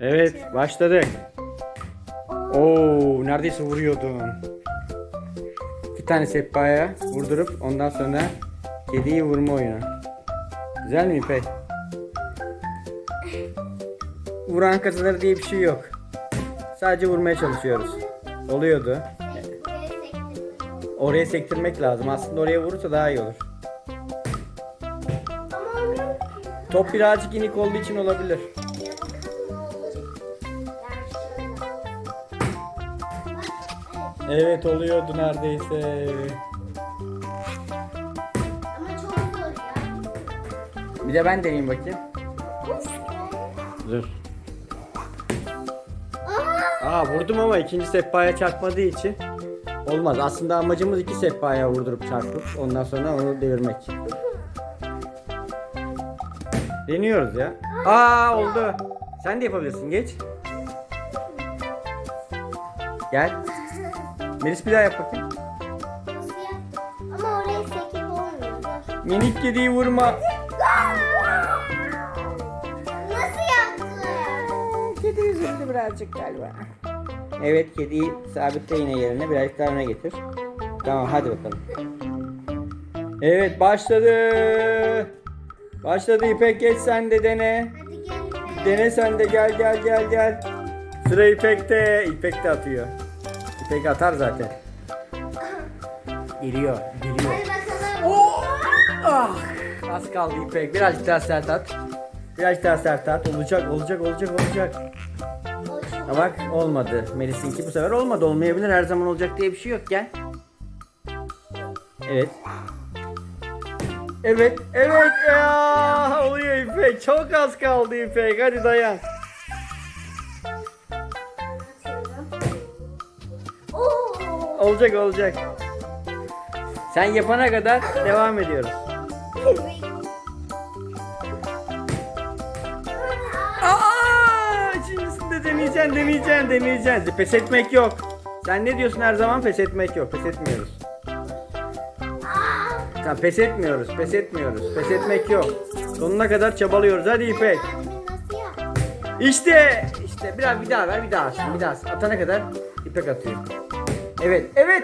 Evet başladık. Oo neredeyse vuruyordum. Bir tane sehpaya vurdurup ondan sonra kediyi vurma oyunu. Güzel mi İpek? Vuran kazanır diye bir şey yok. Sadece vurmaya çalışıyoruz. Oluyordu. Oraya sektirmek lazım. Aslında oraya vurursa daha iyi olur. Top birazcık inik olduğu için olabilir. Evet oluyordu neredeyse. Ama çok zor ya. Bir de ben deneyeyim bakayım. Dur. Aa vurdum ama ikinci sehpaya çarpmadığı için olmaz. Aslında amacımız iki sehpaya vurdurup çarpıp ondan sonra onu devirmek. Deniyoruz ya. Aa oldu. Sen de yapabilirsin geç. Gel. Melis bir daha yap bakayım. Nasıl yaptın? Ama oraya sekip olmuyor. Minik kediyi vurma. Nasıl yaptın? Kedi üzüldü birazcık galiba. Evet kediyi sabitle yine yerine birazcık daha öne getir. Tamam hadi bakalım. Evet başladı. Başladı İpek geç sen de dene. Hadi gel. Dene sen de gel gel gel gel. Sıra İpek'te. İpek de atıyor. İpek atar zaten. Geliyor, geliyor. Hadi bakalım. Ah, az kaldı İpek. Birazcık daha sert at. Birazcık daha sert at. Olacak, olacak, olacak, olacak. Ha bak olmadı. Melis'inki bu sefer olmadı. Olmayabilir. Her zaman olacak diye bir şey yok. Gel. Evet. Evet, evet ya oluyor İpek. Çok az kaldı İpek. Hadi dayan. Olacak, olacak. Sen yapana kadar devam ediyoruz. Aa, ikincisini de deneyeceksin, deneyeceksin, deneyeceksin. Pes etmek yok. Sen ne diyorsun her zaman? Pes etmek yok. Pes etmiyoruz. Tamam pes etmiyoruz, pes etmiyoruz. Pes etmek yok. Sonuna kadar çabalıyoruz. Hadi İpek. İşte, işte biraz bir daha ver, bir daha bir daha. Atana kadar İpek atıyor. Evet, evet.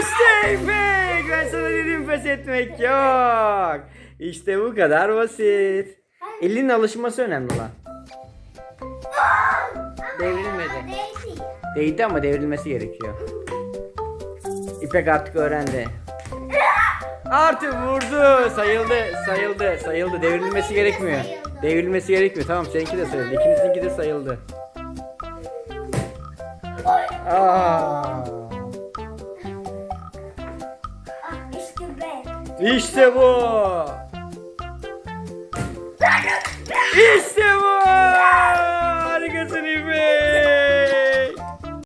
İşte İpek. Ben sana dedim pes etmek yok. İşte bu kadar basit. Elinin alışması önemli lan. Devrilmedi. Değdi ama devrilmesi gerekiyor. İpek artık öğrendi. Artık vurdu. Sayıldı, sayıldı, sayıldı. Devrilmesi gerekmiyor. Devrilmesi gerekmiyor. Tamam seninki de sayıldı. İkinizinki de sayıldı. Aa. İşte bu.